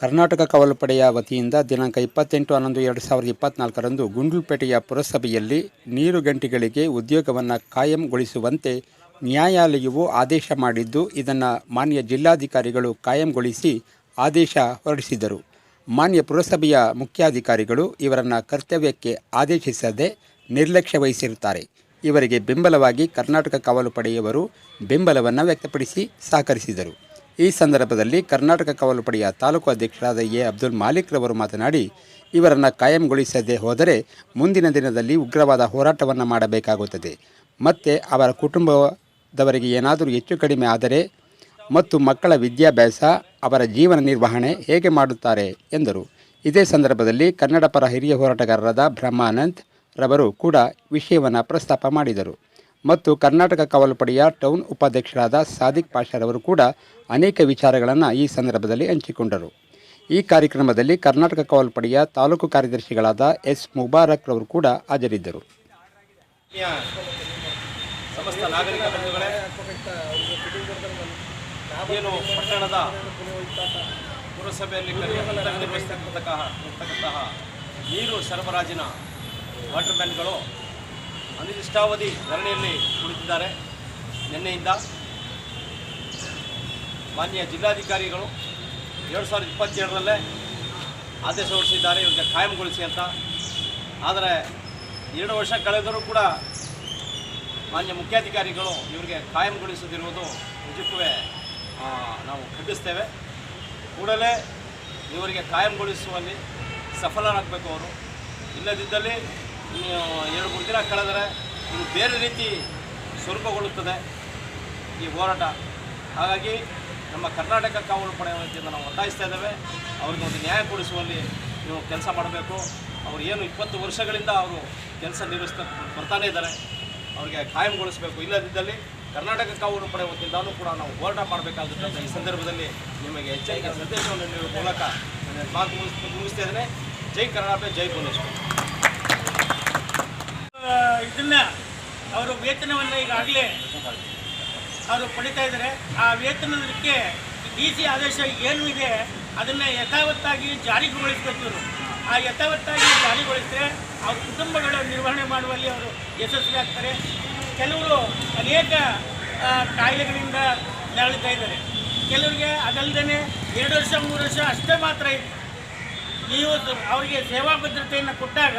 ಕರ್ನಾಟಕ ಕಾವಲು ಪಡೆಯ ವತಿಯಿಂದ ದಿನಾಂಕ ಇಪ್ಪತ್ತೆಂಟು ಹನ್ನೊಂದು ಎರಡು ಸಾವಿರದ ಇಪ್ಪತ್ನಾಲ್ಕರಂದು ಗುಂಡ್ಲುಪೇಟೆಯ ಪುರಸಭೆಯಲ್ಲಿ ನೀರು ಗಂಟೆಗಳಿಗೆ ಉದ್ಯೋಗವನ್ನು ಕಾಯಂಗೊಳಿಸುವಂತೆ ನ್ಯಾಯಾಲಯವು ಆದೇಶ ಮಾಡಿದ್ದು, ಇದನ್ನು ಮಾನ್ಯ ಜಿಲ್ಲಾಧಿಕಾರಿಗಳು ಕಾಯಂಗೊಳಿಸಿ ಆದೇಶ ಹೊರಡಿಸಿದರು. ಮಾನ್ಯ ಪುರಸಭೆಯ ಮುಖ್ಯಾಧಿಕಾರಿಗಳು ಇವರನ್ನು ಕರ್ತವ್ಯಕ್ಕೆ ಆದೇಶಿಸದೆ ನಿರ್ಲಕ್ಷ್ಯ ವಹಿಸಿರುತ್ತಾರೆ. ಇವರಿಗೆ ಬೆಂಬಲವಾಗಿ ಕರ್ನಾಟಕ ಕಾವಲು ಪಡೆಯವರು ಬೆಂಬಲವನ್ನು ವ್ಯಕ್ತಪಡಿಸಿ ಸಹಕರಿಸಿದರು. ಈ ಸಂದರ್ಭದಲ್ಲಿ ಕರ್ನಾಟಕ ಕಾವಲು ಪಡೆಯ ತಾಲೂಕು ಅಧ್ಯಕ್ಷರಾದ ಎ. ಅಬ್ದುಲ್ ಮಾಲಿಕ್ ರವರು ಮಾತನಾಡಿ, ಇವರನ್ನು ಕಾಯಂಗೊಳಿಸದೇ ಹೋದರೆ ಮುಂದಿನ ದಿನದಲ್ಲಿ ಉಗ್ರವಾದ ಹೋರಾಟವನ್ನು ಮಾಡಬೇಕಾಗುತ್ತದೆ. ಮತ್ತು ಅವರ ಕುಟುಂಬದವರಿಗೆ ಏನಾದರೂ ಹೆಚ್ಚು ಕಡಿಮೆ ಆದರೆ ಮತ್ತು ಮಕ್ಕಳ ವಿದ್ಯಾಭ್ಯಾಸ, ಅವರ ಜೀವನ ನಿರ್ವಹಣೆ ಹೇಗೆ ಮಾಡುತ್ತಾರೆ ಎಂದರು. ಇದೇ ಸಂದರ್ಭದಲ್ಲಿ ಕನ್ನಡ ಪರ ಹಿರಿಯ ಹೋರಾಟಗಾರರಾದ ಬ್ರಹ್ಮಾನಂದ್ ರವರು ಕೂಡ ವಿಷಯವನ್ನು ಪ್ರಸ್ತಾಪ ಮಾಡಿದರು. ಮತ್ತು ಕರ್ನಾಟಕ ಕಾವಲು ಪಡೆಯ ಟೌನ್ ಉಪಾಧ್ಯಕ್ಷರಾದ ಸಾದಿಕ್ ಪಾಷರವರು ಕೂಡ ಅನೇಕ ವಿಚಾರಗಳನ್ನು ಈ ಸಂದರ್ಭದಲ್ಲಿ ಹಂಚಿಕೊಂಡರು. ಈ ಕಾರ್ಯಕ್ರಮದಲ್ಲಿ ಕರ್ನಾಟಕ ಕಾವಲು ಪಡೆಯ ತಾಲೂಕು ಕಾರ್ಯದರ್ಶಿಗಳಾದ ಎಸ್ ಮುಬಾರಕ್ ರವರು ಕೂಡ ಹಾಜರಿದ್ದರು. ನೀರು ಸರಬರಾಜಿನ ವಾಟರ್ ಅನಿರ್ದಿಷ್ಟಾವಧಿ ಧರಣಿಯಲ್ಲಿ ಕುಳಿತಿದ್ದಾರೆ. ನಿನ್ನೆಯಿಂದ ಮಾನ್ಯ ಜಿಲ್ಲಾಧಿಕಾರಿಗಳು ಎರಡು ಸಾವಿರದ ಇಪ್ಪತ್ತೇಳರಲ್ಲೇ ಆದೇಶ ಹೊರಡಿಸಿದ್ದಾರೆ. ಇವರಿಗೆ ಕಾಯಂಗೊಳಿಸಿ ಅಂತ. ಆದರೆ ಎರಡು ವರ್ಷ ಕಳೆದರೂ ಕೂಡ ಮಾನ್ಯ ಮುಖ್ಯಾಧಿಕಾರಿಗಳು ಇವರಿಗೆ ಕಾಯಂಗೊಳಿಸದಿರುವುದು ನಿಜಕ್ಕೂ ನಾವು ಖಂಡಿಸ್ತೇವೆ. ಕೂಡಲೇ ಇವರಿಗೆ ಕಾಯಂಗೊಳಿಸುವಲ್ಲಿ ಸಫಲರಾಗಬೇಕು ಅವರು. ಇಲ್ಲದಿದ್ದಲ್ಲಿ ಇನ್ನು ಎರಡು ಮೂರು ದಿನ ಕಳೆದರೆ ಇದು ಬೇರೆ ರೀತಿ ಸ್ವರೂಪಗೊಳ್ಳುತ್ತದೆ ಈ ಹೋರಾಟ. ಹಾಗಾಗಿ ನಮ್ಮ ಕರ್ನಾಟಕ ಕಾವಲು ಪಡೆ ವತಿಯಿಂದ ನಾವು ಒತ್ತಾಯಿಸ್ತಾ ಇದ್ದೇವೆ. ಅವ್ರಿಗೆ ಒಂದು ನ್ಯಾಯ ಕೊಡಿಸುವಲ್ಲಿ ನೀವು ಕೆಲಸ ಮಾಡಬೇಕು. ಅವರು ಏನು ಇಪ್ಪತ್ತು ವರ್ಷಗಳಿಂದ ಅವರು ಕೆಲಸ ನಿರ್ವಹಿಸ್ತಾ ಬರ್ತಾನೇ ಇದ್ದಾರೆ. ಅವರಿಗೆ ಕಾಯಂಗೊಳಿಸಬೇಕು. ಇಲ್ಲದಿದ್ದಲ್ಲಿ ಕರ್ನಾಟಕ ಕಾವಲು ಪಡೆ ವತಿಯಿಂದಲೂ ಕೂಡ ನಾವು ಹೋರಾಟ ಮಾಡಬೇಕಾಗುತ್ತೆ ಈ ಸಂದರ್ಭದಲ್ಲಿ ನಿಮಗೆ ಎಚ್ಚರಿಕೆ ಸಂದೇಶವನ್ನು ನೀಡುವ ಮೂಲಕ ನನ್ನ ಮಾತು ಮುಗಿಸ್, ಮುಗಿಸ್ತಾ ಇದ್ದೇನೆ. ಜೈ ಕರ್ನಾಟಕ ಜೈ ಭುವನೇಶ್ವರ್. ಇದನ್ನ ಅವರು ವೇತನವನ್ನು ಈಗಾಗಲೇ ಅವರು ಪಡಿತಾ ಇದ್ದಾರೆ. ಆ ವೇತನಕ್ಕೆ ಡಿ ಸಿ ಆದೇಶ ಏನು ಇದೆ, ಅದನ್ನು ಯಥಾವತ್ತಾಗಿ ಜಾರಿಗೊಳಿಸಬೇಕು ಇವರು. ಆ ಯಥಾವತ್ತಾಗಿ ಜಾರಿಗೊಳಿಸಿದ್ರೆ ಅವ್ರ ಕುಟುಂಬಗಳ ನಿರ್ವಹಣೆ ಮಾಡುವಲ್ಲಿ ಅವರು ಯಶಸ್ವಿ ಆಗ್ತಾರೆ. ಕೆಲವರು ಅನೇಕ ಕಾಯಿಲೆಗಳಿಂದ ನರಳುತ್ತಾ ಇದ್ದಾರೆ. ಕೆಲವರಿಗೆ ಅದಲ್ಲದೆ ಎರಡು ವರ್ಷ, ಮೂರು ವರ್ಷ ಅಷ್ಟೇ ಮಾತ್ರ ಇದೆ. ನೀವು ಅವರಿಗೆ ಸೇವಾ ಭದ್ರತೆಯನ್ನು ಕೊಟ್ಟಾಗ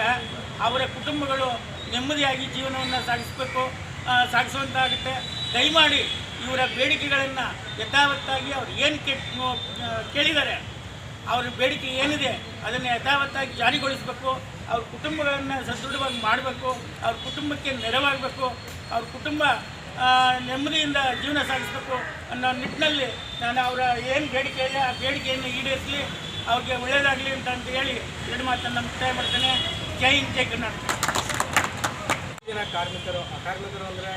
ಅವರ ಕುಟುಂಬಗಳು ನೆಮ್ಮದಿಯಾಗಿ ಜೀವನವನ್ನು ಸಾಗಿಸಬೇಕು ಸಾಗಿಸುವಂತಾಗುತ್ತೆ. ದಯಮಾಡಿ ಇವರ ಬೇಡಿಕೆಗಳನ್ನು ಯಥಾವತ್ತಾಗಿ ಅವ್ರು ಏನು ಕೆ ಕೇಳಿದ್ದಾರೆ, ಅವ್ರ ಬೇಡಿಕೆ ಏನಿದೆ ಅದನ್ನು ಯಥಾವತ್ತಾಗಿ ಜಾರಿಗೊಳಿಸಬೇಕು, ಅವ್ರ ಕುಟುಂಬಗಳನ್ನು ಸದೃಢವಾಗಿ ಮಾಡಬೇಕು, ಅವ್ರ ಕುಟುಂಬಕ್ಕೆ ನೆರವಾಗಬೇಕು, ಅವ್ರ ಕುಟುಂಬ ನೆಮ್ಮದಿಯಿಂದ ಜೀವನ ಸಾಗಿಸಬೇಕು ಅನ್ನೋ ನಿಟ್ಟಿನಲ್ಲಿ ನಾನು ಅವರ ಏನು ಬೇಡಿಕೆ ಇದೆ, ಆ ಬೇಡಿಕೆಯನ್ನು ಈಡೇರಿಸಲಿ, ಅವ್ರಿಗೆ ಒಳ್ಳೆಯದಾಗಲಿ ಅಂತ ಅಂತ ಹೇಳಿ ಎರಡು ಮಾತನ್ನು ಮುಕ್ತಾಯ ಮಾಡ್ತೇನೆ. ಜೈ ಹಿಂದ್, ಜೈ ಕರ್ನಾಟಕ. ಕಾರ್ಮಿಕರು ಕಾರ್ಮಿಕರು ಅಂದರೆ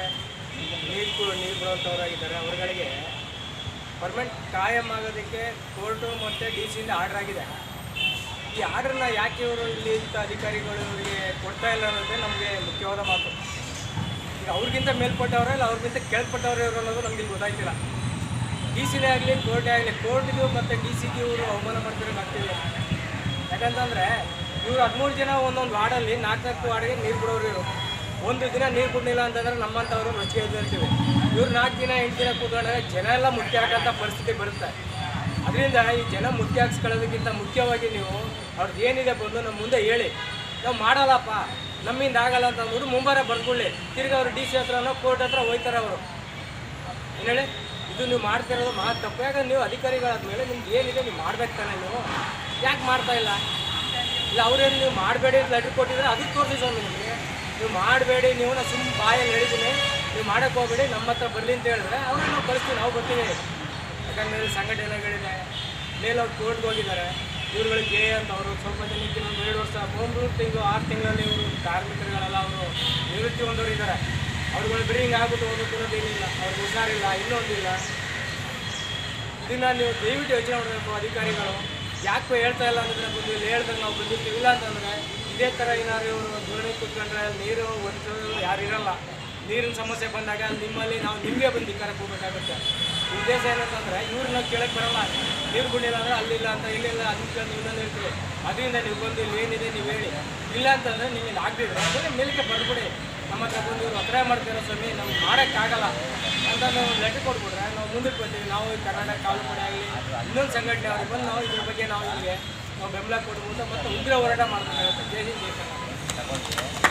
ನೀರು ನೀರು ಬಿಡುವಂಥವರಾಗಿದ್ದಾರೆ ಅವರುಗಳಿಗೆ ಪರ್ಮನೆಂಟ್ ಕಾಯಂ ಆಗೋದಕ್ಕೆ ಕೋರ್ಟು ಮತ್ತು ಡಿ ಸಿಯಿಂದ ಆರ್ಡರ್ ಆಗಿದೆ. ಈ ಆರ್ಡ್ರನ್ನ ಯಾಕೆ ಇವರು ಇಲ್ಲಿ ಇಂಥ ಅಧಿಕಾರಿಗಳು ಇವರಿಗೆ ಕೊಡ್ತಾ ಇಲ್ಲ ಅನ್ನೋದೇ ನಮಗೆ ಮುಖ್ಯವಾದ ಮಾತು. ಈಗ ಅವ್ರಿಗಿಂತ ಮೇಲ್ಪಟ್ಟವರ ಇಲ್ಲ, ಅವ್ರಿಗಿಂತ ಕೆಳಪಟ್ಟವ್ರು ಇವರು ಅನ್ನೋದು ನಮಗೆ ಗೊತ್ತಾಯ್ತಿಲ್ಲ. ಡಿ ಸಿನೇ ಆಗಲಿ ಕೋರ್ಟೇ ಆಗಲಿ ಕೋರ್ಟ್ಗೂ ಮತ್ತು ಡಿ ಸಿಗೆ ಇವರು ಅವಮಾನ ಮಾಡ್ತಿರೋಕ್ಕಾಗ್ತಿಲ್ಲ ಯಾಕಂತಂದರೆ ಇವರು ಹದಿಮೂರು ಜನ ಒಂದೊಂದು ವಾರ್ಡಲ್ಲಿ ನಾಲ್ಕು ನಾಲ್ಕು ವಾರ್ಡ್ಗೆ ನೀರು ಬಿಡೋರು ಇವರು. ಒಂದು ದಿನ ನೀರು ಕೊಡಲಿಲ್ಲ ಅಂತಂದ್ರೆ ನಮ್ಮಂಥವ್ರು ರೊಚ್ಚಿಗೆ ಎದ್ದಿರ್ತೀವಿ ಇವ್ರು ನಾಲ್ಕು ದಿನ ಎಂಟು ದಿನ ಕೂತ್ಕೊಂಡ್ರೆ ಜನ ಎಲ್ಲ ಮುಖ್ಯ ಆಗೋಂಥ ಪರಿಸ್ಥಿತಿ ಬರುತ್ತೆ. ಅದರಿಂದ ಈ ಜನ ಮುಖ್ಯ ಹಾಕ್ಸ್ಕೊಳ್ಳೋದಕ್ಕಿಂತ ಮುಖ್ಯವಾಗಿ ನೀವು ಅವ್ರದ್ದು ಏನಿದೆ ಬಂದು ನಮ್ಮ ಮುಂದೆ ಹೇಳಿ. ನಾವು ಮಾಡಲ್ಲಪ್ಪ, ನಮ್ಮಿಂದ ಆಗಲ್ಲ ಅಂತ ಅಂದ್ಬಿಟ್ಟು ಮುಂಬಾರ ಬರ್ಕೊಳ್ಳಿ ತಿರ್ಗಿ ಅವರು ಡಿ ಸಿ ಹತ್ರನೋ ಕೋರ್ಟ್ ಹತ್ರ ಹೋಯ್ತಾರೆ ಅವರು. ಏನು ಹೇಳಿ? ಇದು ನೀವು ಮಾಡ್ತಿರೋದು ಮಹಾ ತಪ್ಪು. ಯಾಕಂದ್ರೆ ನೀವು ಅಧಿಕಾರಿಗಳಾದ್ಮೇಲೆ ನಿಮ್ಗೆ ಏನಿದೆ ನೀವು ಮಾಡ್ಬೇಕು ತಾನೆ ನೀವು. ಯಾಕೆ ಮಾಡ್ತಾ ಇಲ್ಲ? ಇಲ್ಲ, ಅವ್ರೇನು ನೀವು ಮಾಡಬೇಡಿ ಲೆಟ್ರ್ ಕೊಟ್ಟಿದ್ರೆ ಅದಕ್ಕೆ ತೋರಿಸಿ ಸ್ವಾಮಿ ನಿಮಗೆ. ನೀವು ಮಾಡಬೇಡಿ ನೀವು ನಾನು ಸುಮ್ಮನೆ ಬಾಯಲ್ಲಿ ಹೇಳಿದ್ದೀನಿ. ನೀವು ಮಾಡೋಕ್ಕೆ ಹೋಗ್ಬೇಡಿ, ನಮ್ಮ ಹತ್ರ ಬರಲಿ ಅಂತ ಹೇಳಿದ್ರೆ ಅವ್ರನ್ನ ನಾವು ಕಳಿಸ್ತೀವಿ, ನಾವು ಬರ್ತೀವಿ. ಯಾಕಂದರೆ ಸಂಘಟನೆಗಳಿದೆ ಮೇಲೆ ಅವ್ರು ಕೋರ್ಟ್ಗೆ ಹೋಗಿದ್ದಾರೆ. ಇವ್ರುಗಳಿಗೆ ಕೆ ಅಂತ ಅವರು ಸ್ವಲ್ಪ ಜನಕ್ಕೆ ಒಂದು ಎರಡು ವರ್ಷ ಮೂರು ತಿಂಗಳು, ಆರು ತಿಂಗಳಲ್ಲಿ ಇವರು ಕಾರ್ಮಿಕರುಗಳೆಲ್ಲ, ಅವರು ನಿವೃತ್ತಿ ಹೊಂದೋರು ಇದ್ದಾರೆ. ಅವ್ರುಗಳು ಬರೀ ಹಿಂಗೆ ಒಂದು ತಿನ್ನೋದು ಏನಿಲ್ಲ. ಅವ್ರಿಗೆ ಹುಷಾರಿಲ್ಲ ಇನ್ನೊಂದಿಲ್ಲ ಇದನ್ನು ನೀವು ದಯವಿಟ್ಟು ಯೋಚನೆ ಮಾಡಬೇಕು ಅಧಿಕಾರಿಗಳು. ಯಾಕೆ ಹೇಳ್ತಾ ಇಲ್ಲ ಅಂದ್ರೆ ಬಂದು ಇಲ್ಲಿ ಹೇಳ್ದಾಗ ನಾವು ಬಂದಿರ್ತೀವಿ. ಇಲ್ಲ ಅಂತಂದರೆ ಇದೇ ಥರ ಏನಾದ್ರು ಇವರು ಧೋರಣೆ ಕೂತ್ಕೊಂಡ್ರೆ ನೀರು ಒಂದು ಯಾರು ಇರಲ್ಲ. ನೀರಿನ ಸಮಸ್ಯೆ ಬಂದಾಗ ನಿಮ್ಮಲ್ಲಿ ನಾವು ನಿಮಗೆ ಬಂದು ಧಿಕ್ಕಾರಕ್ಕೆ ಹೋಗ್ಬೇಕಾಗುತ್ತೆ. ಉದ್ದೇಶ ಏನಂತಂದರೆ ಇವ್ರನ್ನ ಕೇಳಕ್ಕೆ ಬರಲ್ಲ. ನೀರು ಬಿಡಿಲ್ಲ ಅಂದರೆ ಅಲ್ಲಿಲ್ಲ ಅಂತ ಇಲ್ಲಿಲ್ಲ ಅದಕ್ಕೆ ಇನ್ನೊಂದು ಹೇಳ್ತೀವಿ. ಅದರಿಂದ ನೀವು ಬಂದು ಇಲ್ಲಿ ಏನಿದೆ ನೀವು ಹೇಳಿ. ಇಲ್ಲ ಅಂತಂದರೆ ನೀವು ಇಲ್ಲಿ ಆಗ್ತಿದ್ರೆ ಅದನ್ನೇ ಮೇಲಕ್ಕೆ ಬರ್ಬಿಡಿ. ನಮ್ಮ ಹತ್ರ ಬಂದು ಇವ್ರು ಒತ್ತಾಯ ಮಾಡ್ತೀರೋ ಸ್ವಾಮಿ ನಮ್ಗೆ ಮಾಡೋಕ್ಕಾಗಲ್ಲ ಅಂತ ನಾವು ಲೆಟರ್ ಕೊಟ್ಬಿಟ್ರೆ ನಾವು ಮುಂದಕ್ಕೆ ಬರ್ತೀವಿ ನಾವು ಕರ್ನಾಟಕ ಪಡೆ ಆಗಲಿ, ಇನ್ನೊಂದು ಸಂಘಟನೆ ಅವ್ರಿಗೆ ಬಂದು ನಾವು ಇದ್ರ ಬಗ್ಗೆ ನಾವು ನಿಮಗೆ ನಾವು ಬೆಂಬಲ ಕೊಡ್ಬೋದು ಮತ್ತು ಉಗ್ರ ಹೋರಾಟ ಮಾಡ್ಬೇಕಾಗುತ್ತೆ ಜೈ ಹಿಂದ್ ಜೈ ಕರ್ನಾಟಕ.